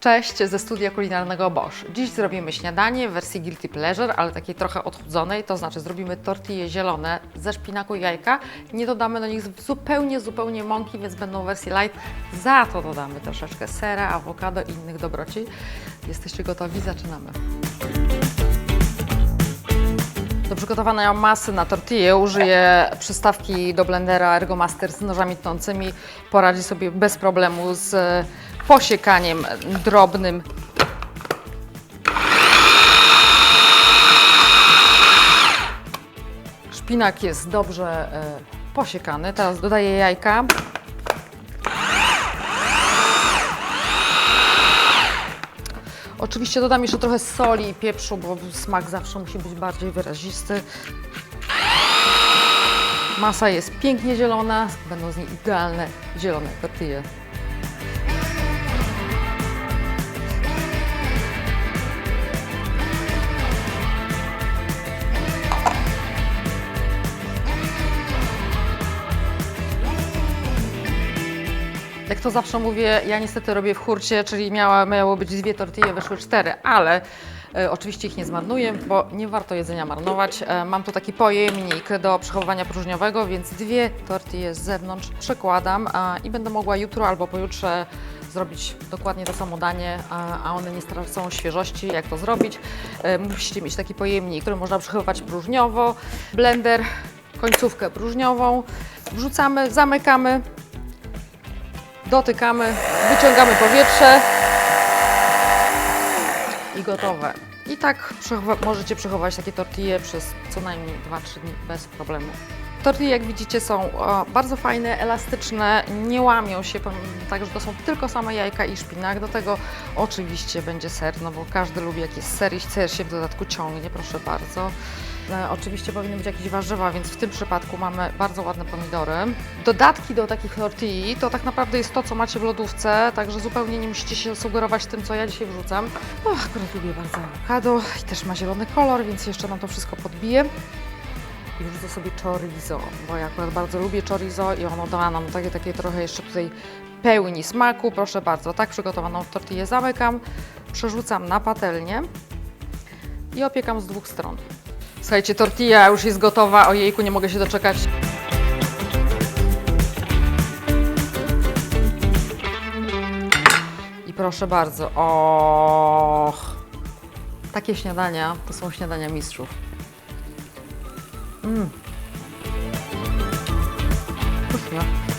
Cześć ze studia kulinarnego Bosch. Dziś zrobimy śniadanie w wersji guilty pleasure, ale takiej trochę odchudzonej, to znaczy zrobimy tortille zielone ze szpinaku i jajka. Nie dodamy do nich zupełnie, zupełnie mąki, więc będą wersji light. Za to dodamy troszeczkę sera, awokado i innych dobroci. Jesteście gotowi? Zaczynamy. Do przygotowania masy na tortillę użyję przystawki do blendera Ergomaster z nożami tnącymi. Poradzi sobie bez problemu z posiekaniem drobnym. Szpinak jest dobrze e, posiekany. Teraz dodaję jajka. Oczywiście dodam jeszcze trochę soli i pieprzu, bo smak zawsze musi być bardziej wyrazisty. Masa jest pięknie zielona, będą z niej idealne zielone tortille. Jak to zawsze mówię, ja niestety robię w hurcie, czyli miała, miało być dwie tortille, wyszły cztery, ale e, oczywiście ich nie zmarnuję, bo nie warto jedzenia marnować. E, mam tu taki pojemnik do przechowywania próżniowego, więc dwie tortille z zewnątrz przekładam a, i będę mogła jutro albo pojutrze zrobić dokładnie to samo danie, a, one nie stracą świeżości. Jak to zrobić? E, musicie mieć taki pojemnik, który można przechowywać próżniowo, blender, końcówkę próżniową, wrzucamy, zamykamy, dotykamy, wyciągamy powietrze i gotowe. I tak możecie przechować takie tortille przez co najmniej 2-3 dni bez problemu. Tortille, jak widzicie, są bardzo fajne, elastyczne, nie łamią się, także to są tylko same jajka i szpinak. Do tego oczywiście będzie ser, no bo każdy lubi jak jest ser i ser się w dodatku ciągnie, proszę bardzo. E, Oczywiście powinny być jakieś warzywa, więc w tym przypadku mamy bardzo ładne pomidory. Dodatki do takich tortilli to tak naprawdę jest to, co macie w lodówce, także zupełnie nie musicie się sugerować tym, co ja dzisiaj wrzucam. No, akurat lubię bardzo awokado i też ma zielony kolor, więc jeszcze nam to wszystko podbiję. I wrzucę sobie chorizo, bo ja akurat bardzo lubię chorizo i ono da nam takie, takie trochę jeszcze tutaj pełni smaku. Proszę bardzo, tak przygotowaną tortillę zamykam, przerzucam na patelnię i opiekam z dwóch stron. Słuchajcie, tortilla już jest gotowa, ojejku, nie mogę się doczekać. I proszę bardzo, och, takie śniadania to są śniadania mistrzów. Mm. Pysznie.